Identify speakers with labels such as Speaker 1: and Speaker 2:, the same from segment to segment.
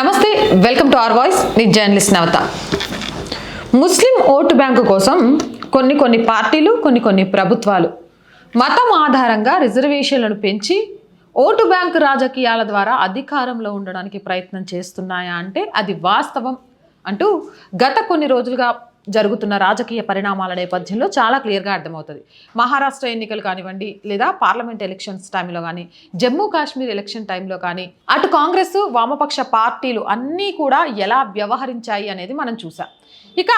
Speaker 1: నమస్తే welcome to R voice నీ journalist నవత. ముస్లిం vote bank కోసం కొన్ని కొన్ని పార్టీలు కొన్ని కొన్ని ప్రభుత్వాలు మతం ఆధారంగా రిజర్వేషన్లను పెంచి ఓటు బ్యాంకు రాజకీయాల ద్వారా అధికారంలో ఉండడానికి ప్రయత్నం చేస్తున్నాయా అంటే అది వాస్తవం అంటూ గత కొన్ని రోజులుగా జరుగుతున్న రాజకీయ పరిణామాల నేపథ్యంలో చాలా క్లియర్గా అర్థమవుతుంది. మహారాష్ట్ర ఎన్నికలు కానివ్వండి లేదా పార్లమెంట్ ఎలక్షన్స్ టైంలో కానీ జమ్మూ కాశ్మీర్ ఎలక్షన్ టైంలో కానీ అటు కాంగ్రెస్ వామపక్ష పార్టీలు అన్నీ కూడా ఎలా వ్యవహరించాయి అనేది మనం చూసాం. ఇక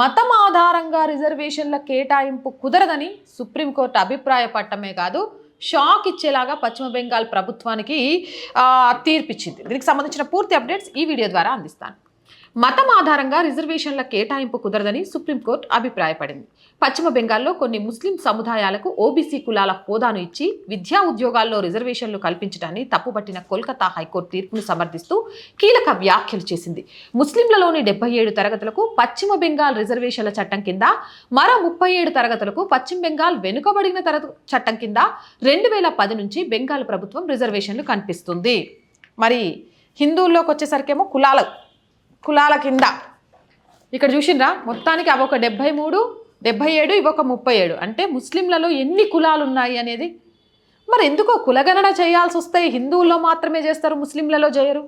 Speaker 1: మతం ఆధారంగా రిజర్వేషన్ల కేటాయింపు కుదరదని సుప్రీంకోర్టు అభిప్రాయపడటమే కాదు షాక్ ఇచ్చేలాగా పశ్చిమ బెంగాల్ ప్రభుత్వానికి తీర్పిచ్చింది. దీనికి సంబంధించిన పూర్తి అప్డేట్స్ ఈ వీడియో ద్వారా అందిస్తాను. మతం ఆధారంగా రిజర్వేషన్ల కేటాయింపు కుదరదని సుప్రీంకోర్టు అభిప్రాయపడింది. పశ్చిమ బెంగాల్లో కొన్ని ముస్లిం సముదాయాలకు ఓబీసీ కులాల హోదాను ఇచ్చి విద్యా ఉద్యోగాల్లో రిజర్వేషన్లు కల్పించడాన్ని తప్పుపట్టిన కోల్కతా హైకోర్టు తీర్పును సమర్థిస్తూ కీలక వ్యాఖ్యలు చేసింది. ముస్లింలలోని డెబ్బై ఏడు తరగతులకు పశ్చిమ బెంగాల్ రిజర్వేషన్ల చట్టం కింద మరో ముప్పై ఏడు తరగతులకు పశ్చిమ బెంగాల్ వెనుకబడిన తరగతి చట్టం కింద రెండు వేల పది నుంచి బెంగాల్ ప్రభుత్వం రిజర్వేషన్లు కనిపిస్తుంది. మరి హిందువుల్లోకి వచ్చేసరికేమో కులాల కులాల కింద. ఇక్కడ చూసిండ్రా మొత్తానికి అవి ఒక డెబ్భై మూడు డెబ్భై ఏడు ఇవి ఒక ముప్పై ఏడు. అంటే ముస్లింలలో ఎన్ని కులాలు ఉన్నాయి అనేది? మరి ఎందుకో కులగణన చేయాల్సి వస్తే హిందువుల్లో మాత్రమే చేస్తారు ముస్లింలలో చేయరు.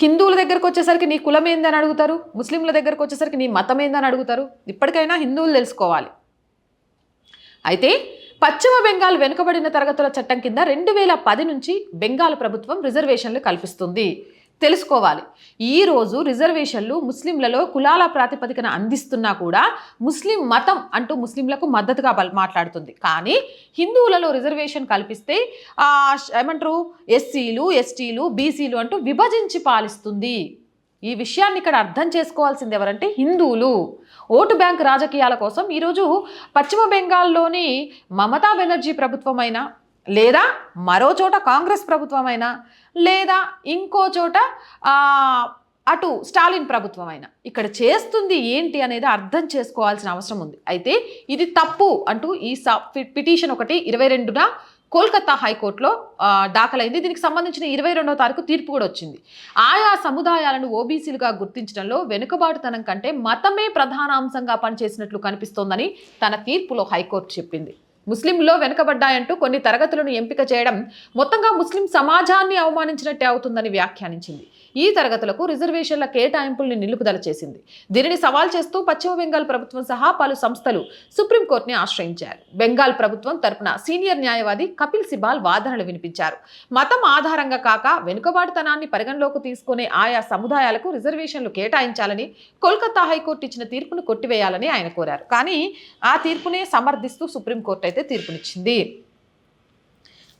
Speaker 1: హిందువుల దగ్గరకు వచ్చేసరికి నీ కులం ఏందని అడుగుతారు? ముస్లింల దగ్గరకు వచ్చేసరికి నీ మతం ఏందని అడుగుతారు? ఇప్పటికైనా హిందువులు తెలుసుకోవాలి. అయితే పశ్చిమ బెంగాల్ వెనుకబడిన తరగతుల చట్టం కింద రెండు వేల పది నుంచి బెంగాల్ ప్రభుత్వం రిజర్వేషన్లు కల్పిస్తుంది. తెలుసుకోవాలి. ఈరోజు రిజర్వేషన్లు ముస్లింలలో కులాల ప్రాతిపదికన అందిస్తున్నా కూడా ముస్లిం మతం అంటూ ముస్లింలకు మద్దతుగా మాట్లాడుతుంది. కానీ హిందువులలో రిజర్వేషన్ కల్పిస్తే ఏమంటారు? ఎస్సీలు ఎస్టీలు బీసీలు అంటూ విభజించి పాలిస్తుంది. ఈ విషయాన్ని ఇక్కడ అర్థం చేసుకోవాల్సింది ఎవరంటే హిందువులు. ఓటు బ్యాంక్ రాజకీయాల కోసం ఈరోజు పశ్చిమ బెంగాల్లోని మమతా బెనర్జీ ప్రభుత్వమైనా లేదా మరో చోట కాంగ్రెస్ ప్రభుత్వమైనా లేదా ఇంకో చోట అటు స్టాలిన్ ప్రభుత్వం అయినా ఇక్కడ చేస్తుంది ఏంటి అనేది అర్థం చేసుకోవాల్సిన అవసరం ఉంది. అయితే ఇది తప్పు అంటూ ఈ పిటిషన్ ఒకటి ఇరవై రెండున కోల్కతా హైకోర్టులో దాఖలైంది. దీనికి సంబంధించిన ఇరవై రెండవ తారీఖు తీర్పు కూడా వచ్చింది. ఆయా సముదాయాలను ఓబీసీలుగా గుర్తించడంలో వెనుకబాటుతనం కంటే మతమే ప్రధాన అంశంగా పనిచేసినట్లు కనిపిస్తోందని తన తీర్పులో హైకోర్టు చెప్పింది. ముస్లింలో వెనుకబడ్డాయంటూ కొన్ని తరగతులను ఎంపిక చేయడం మొత్తంగా ముస్లిం సమాజాన్ని అవమానించినట్టే అవుతుందని వ్యాఖ్యానించింది. ఈ తరగతులకు రిజర్వేషన్ల కేటాయింపుల్ని నిలుపుదల చేసింది. దీనిని సవాల్ చేస్తూ పశ్చిమ బెంగాల్ ప్రభుత్వం సహా పలు సంస్థలు సుప్రీంకోర్టుని ఆశ్రయించారు. బెంగాల్ ప్రభుత్వం తరపున సీనియర్ న్యాయవాది కపిల్ సిబాల్ వాదనలు వినిపించారు. మతం ఆధారంగా కాక వెనుకబాటుతనాన్ని పరిగణలోకి తీసుకునే ఆయా సముదాయాలకు రిజర్వేషన్లు కేటాయించాలని కోల్కతా హైకోర్టు ఇచ్చిన తీర్పును కొట్టివేయాలని ఆయన కోరారు. కానీ ఆ తీర్పునే సమర్థిస్తూ సుప్రీంకోర్టు అయితే తీర్పునిచ్చింది.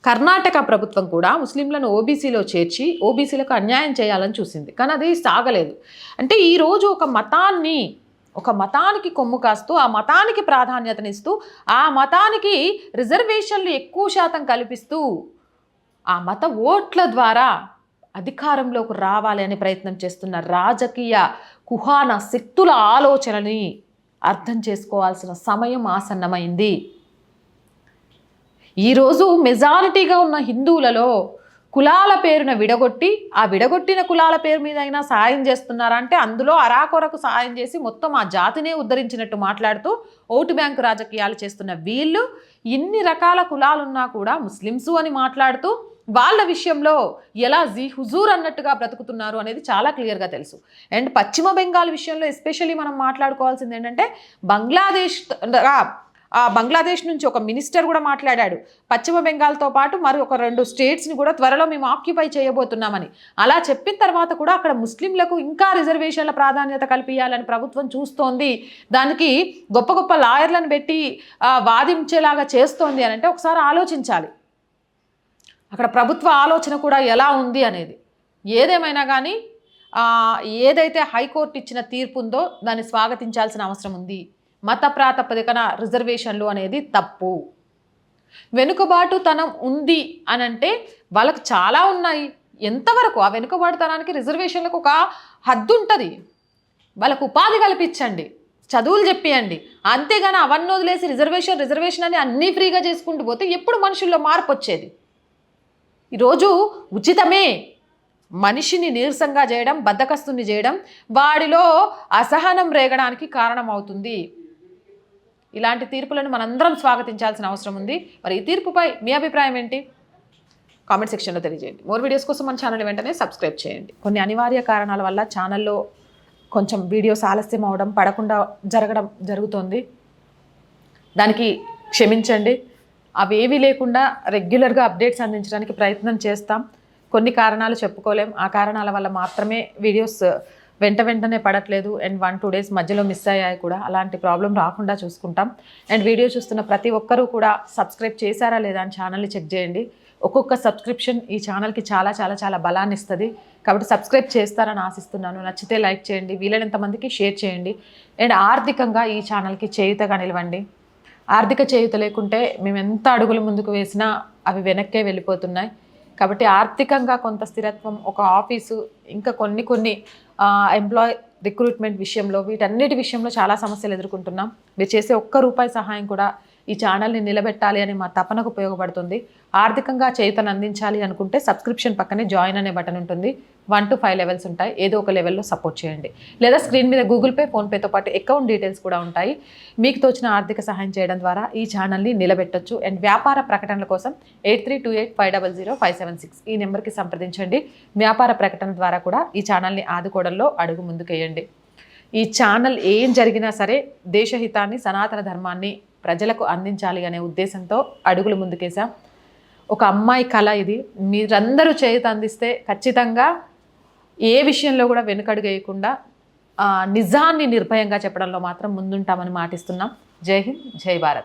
Speaker 1: కర్ణాటక ప్రభుత్వం కూడా ముస్లింలను ఓబీసీలో చేర్చి ఓబీసీలకు అన్యాయం చేయాలని చూసింది. కానీ అది సాగలేదు. అంటే ఈరోజు ఒక మతాన్ని ఒక మతానికి కొమ్ము కాస్తూ ఆ మతానికి ప్రాధాన్యతనిస్తూ ఆ మతానికి రిజర్వేషన్లు ఎక్కువ శాతం కల్పిస్తూ ఆ మత ఓట్ల ద్వారా అధికారంలోకి రావాలి అనే ప్రయత్నం చేస్తున్న రాజకీయ కుహాన శక్తుల ఆలోచనని అర్థం చేసుకోవాల్సిన సమయం ఆసన్నమైంది. ఈరోజు మెజారిటీగా ఉన్న హిందువులలో కులాల పేరున విడగొట్టి ఆ విడగొట్టిన కులాల పేరు మీద అయినా సాయం చేస్తున్నారా అంటే అందులో అరాకొరకు సాయం చేసి మొత్తం ఆ జాతినే ఉద్ధరించినట్టు మాట్లాడుతూ ఓటు బ్యాంకు రాజకీయాలు చేస్తున్న వీళ్ళు ఇన్ని రకాల కులాలున్నా కూడా ముస్లిమ్సు అని మాట్లాడుతూ వాళ్ళ విషయంలో ఎలా జీ హుజూర్ అన్నట్టుగా బ్రతుకుతున్నారు అనేది చాలా క్లియర్గా తెలుసు. అండ్ పశ్చిమ బెంగాల్ విషయంలో ఎస్పెషల్లీ మనం మాట్లాడుకోవాల్సింది ఏంటంటే బంగ్లాదేశ్ బంగ్లాదేశ్ నుంచి ఒక మినిస్టర్ కూడా మాట్లాడాడు. పశ్చిమ బెంగాల్తో పాటు మరి ఒక రెండు స్టేట్స్ని కూడా త్వరలో మేము ఆక్యుపై చేయబోతున్నామని. అలా చెప్పిన తర్వాత కూడా అక్కడ ముస్లింలకు ఇంకా రిజర్వేషన్ల ప్రాధాన్యత కల్పించాలని ప్రభుత్వం చూస్తోంది. దానికి గొప్ప గొప్ప లాయర్లను పెట్టి వాదించేలాగా చేస్తోంది అని అంటే ఒకసారి ఆలోచించాలి. అక్కడ ప్రభుత్వ ఆలోచన కూడా ఎలా ఉంది అనేది. ఏదేమైనా కానీ ఏదైతే హైకోర్టు ఇచ్చిన తీర్పు ఉందో దాన్ని స్వాగతించాల్సిన అవసరం ఉంది. మత ప్రాతిపదికన రిజర్వేషన్లు అనేది తప్పు. వెనుకబాటుతనం ఉంది అని అంటే వాళ్ళకు చాలా ఉన్నాయి. ఎంతవరకు? ఆ వెనుకబాటుతనానికి రిజర్వేషన్లకు ఒక హద్దు ఉంటుంది వాళ్ళకు ఉపాధి కల్పించండి. చదువులు చెప్పియండి. అంతేగాని అవన్నీ వదిలేసి రిజర్వేషన్ రిజర్వేషన్ అని అన్నీ ఫ్రీగా చేసుకుంటూ పోతే ఎప్పుడు మనుషుల్లో మార్పు వచ్చేది ఈరోజు ఉచితమే మనిషిని నీరసంగా చేయడం బద్దకస్తుని చేయడం వాడిలో అసహనం రేగడానికి కారణమవుతుంది. ఇలాంటి తీర్పులను మనందరం స్వాగతించాల్సిన అవసరం ఉంది. మరి ఈ తీర్పుపై మీ అభిప్రాయం ఏంటి? కామెంట్ సెక్షన్లో తెలియజేయండి. మోర్ వీడియోస్ కోసం మన ఛానల్ వెంటనే సబ్స్క్రైబ్ చేయండి. కొన్ని అనివార్య కారణాల వల్ల ఛానల్లో కొంచెం వీడియోస్ ఆలస్యం అవడం పడకుండా జరగడం జరుగుతోంది. దానికి క్షమించండి. అవి లేకుండా రెగ్యులర్గా అప్డేట్స్ అందించడానికి ప్రయత్నం చేస్తాం. కొన్ని కారణాలు చెప్పుకోలేం. ఆ కారణాల వల్ల మాత్రమే వీడియోస్ వెంట వెంటనే పడట్లేదు. అండ్ వన్ టూ డేస్ మధ్యలో మిస్ అయ్యాయి కూడా. అలాంటి ప్రాబ్లం రాకుండా చూసుకుంటాం. అండ్ వీడియో చూస్తున్న ప్రతి ఒక్కరూ కూడా సబ్స్క్రైబ్ చేశారా లేదా అని ఛానల్ని చెక్ చేయండి. ఒక్కొక్క సబ్స్క్రిప్షన్ ఈ ఛానల్కి చాలా చాలా చాలా బలాన్ని ఇస్తుంది. కాబట్టి సబ్స్క్రైబ్ చేస్తారని ఆశిస్తున్నాను. నచ్చితే లైక్ చేయండి. వీలైనంత మందికి షేర్ చేయండి. అండ్ ఆర్థికంగా ఈ ఛానల్కి చేయుతగా నిలవండి. ఆర్థిక చేయుత లేకుంటే మేము ఎంత అడుగులు ముందుకు వేసినా అవి వెనక్కే వెళ్ళిపోతున్నాయి. కాబట్టి ఆర్థికంగా కొంత స్థిరత్వం ఒక ఆఫీసు ఇంకా కొన్ని కొన్ని ఎంప్లాయ్ రిక్రూట్మెంట్ విషయంలో వీటన్నిటి విషయంలో చాలా సమస్యలు ఎదుర్కొంటున్నాం. మీరు చేసే ఒక్క రూపాయి సహాయం కూడా ఈ ఛానల్ని నిలబెట్టాలి అని మా తపనకు ఉపయోగపడుతుంది. ఆర్థికంగా చేయుతను అందించాలి అనుకుంటే సబ్స్క్రిప్షన్ పక్కనే జాయిన్ అనే బటన్ ఉంటుంది. వన్ టు ఫైవ్ లెవెల్స్ ఉంటాయి. ఏదో ఒక లెవెల్లో సపోర్ట్ చేయండి. లేదా స్క్రీన్ మీద గూగుల్ పే ఫోన్పేతో పాటు అకౌంట్ డీటెయిల్స్ కూడా ఉంటాయి. మీకు తోచిన ఆర్థిక సహాయం చేయడం ద్వారా ఈ ఛానల్ని నిలబెట్టొచ్చు. అండ్ వ్యాపార ప్రకటనల కోసం eight three two eight five double zero five seven six ఈ నెంబర్కి సంప్రదించండి. వ్యాపార ప్రకటన ద్వారా కూడా ఈ ఛానల్ని ఆదుకోవడంలో అడుగు ముందుకేయండి ఈ ఛానల్ ఏం జరిగినా సరే దేశహితాన్ని సనాతన ధర్మాన్ని ప్రజలకు అందించాలి అనే ఉద్దేశంతో అడుగులు ముందుకేసాం ఒక అమ్మాయి కళ ఇది. మీరందరూ చేతి అందిస్తే ఖచ్చితంగా ఏ విషయంలో కూడా వెనుకడుగేయకుండా నిజాన్ని నిర్భయంగా చెప్పడంలో మాత్రం ముందుంటామని మాటిస్తున్నాం. జై హింద్ జై భారత్.